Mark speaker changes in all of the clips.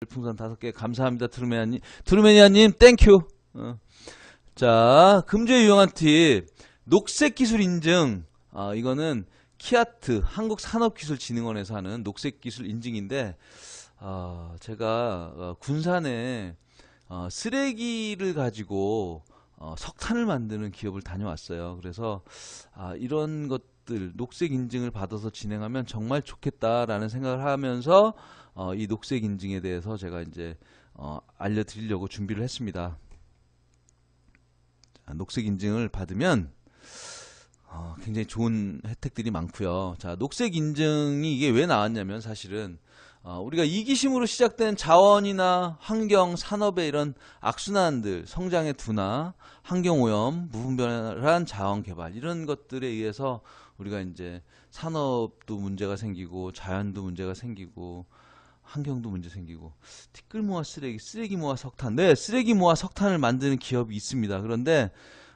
Speaker 1: 별풍선 다섯 개 감사합니다. 트루메니아님. 트루메니아님, 땡큐. 어. 자, 금주에 유용한 팁. 녹색 기술 인증. 아, 이거는 키아트, 한국산업기술진흥원에서 하는 녹색 기술 인증인데, 아, 제가 어, 군산에 어, 쓰레기를 가지고 어, 석탄을 만드는 기업을 다녀왔어요. 그래서 아, 이런 것 들 녹색 인증을 받아서 진행하면 정말 좋겠다라는 생각을 하면서 어, 이 녹색 인증에 대해서 제가 이제 어, 알려드리려고 준비를 했습니다. 자, 녹색 인증을 받으면 어, 굉장히 좋은 혜택들이 많고요. 자, 녹색 인증이 이게 왜 나왔냐면 사실은 어, 우리가 이기심으로 시작된 자원이나 환경, 산업의 이런 악순환들, 성장의 둔화, 환경오염, 무분별한 자원 개발 이런 것들에 의해서 우리가 이제 산업도 문제가 생기고 자연도 문제가 생기고 환경도 문제 생기고 티끌 모아 쓰레기, 쓰레기 모아 석탄. 네, 쓰레기 모아 석탄을 만드는 기업이 있습니다. 그런데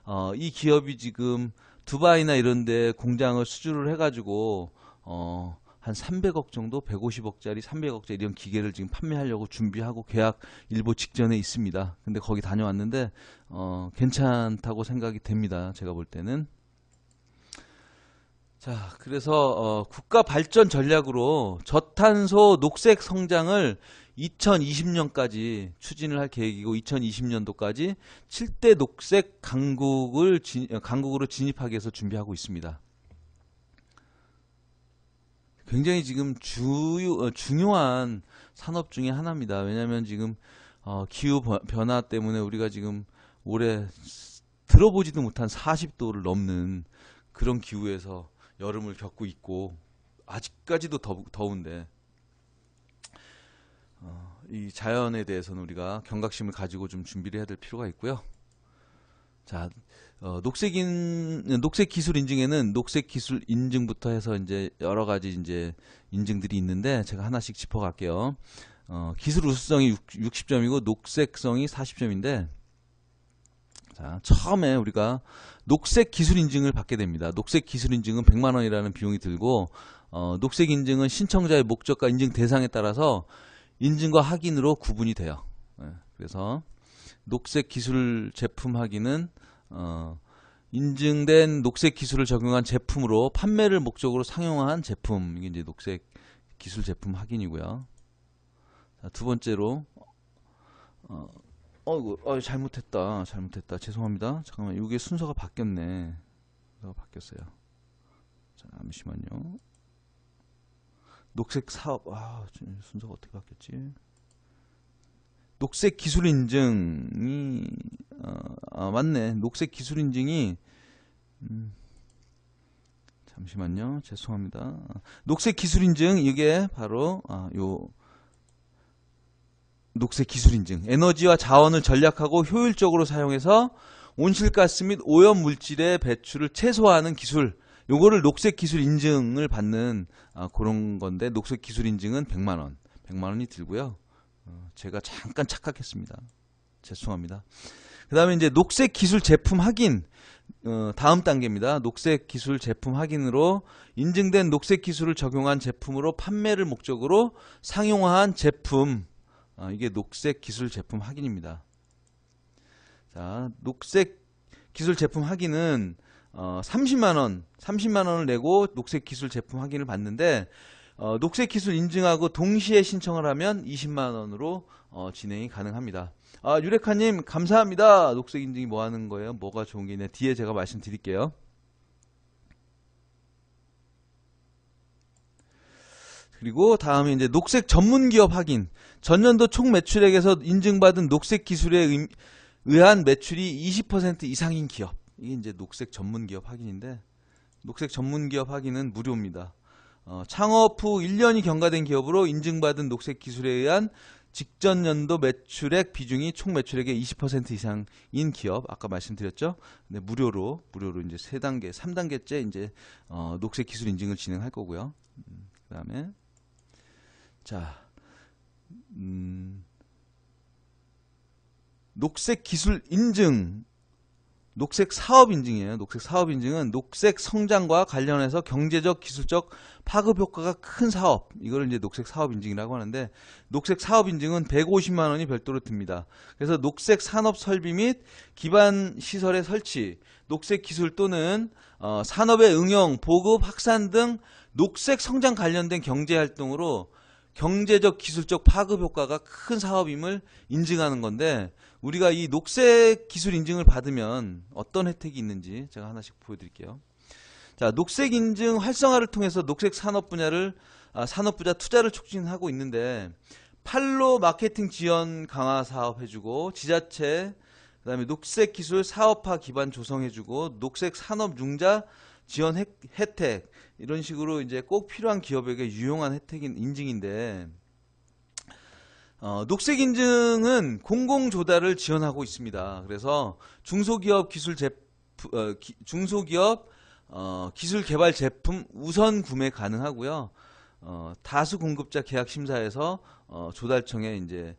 Speaker 1: 어, 이 기업이 지금 두바이나 이런 데 공장을 수주를 해가지고 어, 한 300억 정도, 150억짜리, 300억짜리 이런 기계를 지금 판매하려고 준비하고 계약 일보 직전에 있습니다. 근데 거기 다녀왔는데 어, 괜찮다고 생각이 됩니다. 제가 볼 때는. 자, 그래서 어, 국가 발전 전략으로 저탄소 녹색 성장을 2020년까지 추진을 할 계획이고 2020년도까지 7대 녹색 강국을 진, 강국으로 진입하기 위해서 준비하고 있습니다. 굉장히 지금 주요, 어, 중요한 산업 중에 하나입니다. 왜냐하면 지금 어, 기후 버- 변화 때문에 우리가 지금 올해 들어보지도 못한 40도를 넘는 그런 기후에서 여름을 겪고 있고 아직까지도 더, 더운데 어, 이 자연에 대해서는 우리가 경각심을 가지고 좀 준비를 해야 될 필요가 있고요. 자, 어, 녹색 인 녹색 기술 인증에는 녹색 기술 인증부터 해서 이제 여러 가지 이제 인증들이 있는데 제가 하나씩 짚어 갈게요. 어, 기술 우수성이 60, 점이고 녹색성이 40점인데 자, 처음에 우리가 녹색 기술 인증을 받게 됩니다. 녹색 기술 인증은 100만 원이라는 비용이 들고 어, 녹색 인증은 신청자의 목적과 인증 대상에 따라서 인증과 확인으로 구분이 돼요. 예, 그래서 녹색 기술 제품 확인은 어, 인증된 녹색 기술을 적용한 제품으로 판매를 목적으로 상용한 제품 이게 이제 녹색 기술 제품 확인이고요. 자, 두 번째로 어, 어이구, 어, 잘못했다, 잘못했다, 죄송합니다. 잠깐만, 이게 순서가 바뀌었네. 순서가 바뀌었어요. 자, 잠시만요. 녹색 사업, 아, 좀 순서가 어떻게 바뀌었지? 녹색 기술 인증이, 어, 아, 맞네. 녹색 기술 인증이, 음, 잠시만요. 죄송합니다. 녹색 기술 인증, 이게 바로, 아, 요, 녹색 기술 인증. 에너지와 자원을 전략하고 효율적으로 사용해서 온실가스 및 오염 물질의 배출을 최소화하는 기술. 요거를 녹색 기술 인증을 받는 아, 그런 건데 녹색 기술 인증은 100만 원. 100만 원이 들고요. 어, 제가 잠깐 착각했습니다. 죄송합니다. 그 다음에 이제 녹색 기술 제품 확인 어, 다음 단계입니다. 녹색 기술 제품 확인으로 인증된 녹색 기술을 적용한 제품으로 판매를 목적으로 상용화한 제품 아, 이게 녹색 기술 제품 확인입니다. 자, 녹색 기술 제품 확인은 어, 30만 원, 30만 원을 내고 녹색 기술 제품 확인을 받는데 어, 녹색 기술 인증하고 동시에 신청을 하면 20만 원으로 어, 진행이 가능합니다. 아, 유레카님 감사합니다. 녹색 인증이 뭐 하는 거예요? 뭐가 좋은 게 있냐? 뒤에 제가 말씀드릴게요. 그리고 다음에 이제 녹색 전문 기업 확인. 전년도 총 매출액에서 인증받은 녹색 기술에 의- 의한 매출이 20% 이상인 기업. 이게 이제 녹색 전문 기업 확인인데 녹색 전문 기업 확인은 무료입니다. 어, 창업 후 1년이 경과된 기업으로 인증받은 녹색 기술에 의한 직전 연도 매출액 비중이 총 매출액의 20% 이상인 기업 아까 말씀드렸죠. 네, 무료로 무료로 이제 세 단계, 3 단계째 이제 어, 녹색 기술 인증을 진행할 거고요. 음, 그다음에 자, 음, 녹색 기술 인증, 녹색 사업 인증이에요. 녹색 사업 인증은 녹색 성장과 관련해서 경제적, 기술적 파급 효과가 큰 사업. 이거를 이제 녹색 사업 인증이라고 하는데 녹색 사업 인증은 150만 원이 별도로 듭니다. 그래서 녹색 산업 설비 및 기반 시설의 설치, 녹색 기술 또는 어, 산업의 응용, 보급, 확산 등 녹색 성장 관련된 경제 활동으로 경제적, 기술적 파급 효과가 큰 사업임을 인증하는 건데 우리가 이 녹색 기술 인증을 받으면 어떤 혜택이 있는지 제가 하나씩 보여드릴게요. 자, 녹색 인증 활성화를 통해서 녹색 산업 분야를 아, 산업 분야 투자를 촉진하고 있는데 팔로 마케팅 지원 강화 사업 해주고 지자체 그다음에 녹색 기술 사업화 기반 조성해주고 녹색 산업 융자 지원 혜- 혜택 이런 식으로 이제 꼭 필요한 기업에게 유용한 혜택인 인증인데 어, 녹색 인증은 공공 조달을 지원하고 있습니다. 그래서 중소기업 기술 제 어, 기- 중소기업 어, 기술 개발 제품 우선 구매 가능하고요. 어, 다수 공급자 계약 심사에서 어, 조달청에 이제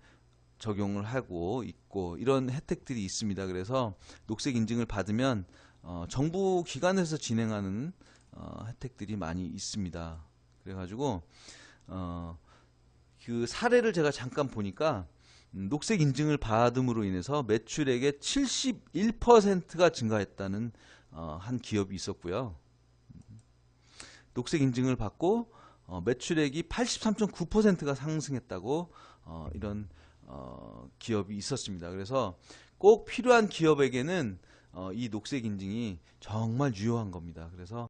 Speaker 1: 적용을 하고 있고 이런 혜택들이 있습니다. 그래서 녹색 인증을 받으면 어, 정부 기관에서 진행하는 어, 혜택들이 많이 있습니다. 그래가지고 어, 그 사례를 제가 잠깐 보니까 음, 녹색 인증을 받음으로 인해서 매출액의 71%가 증가했다는 어, 한 기업이 있었고요. 음, 녹색 인증을 받고 어, 매출액이 83.9%가 상승했다고 어, 이런 어, 기업이 있었습니다. 그래서 꼭 필요한 기업에게는 어, 이 녹색 인증이 정말 유효한 겁니다. 그래서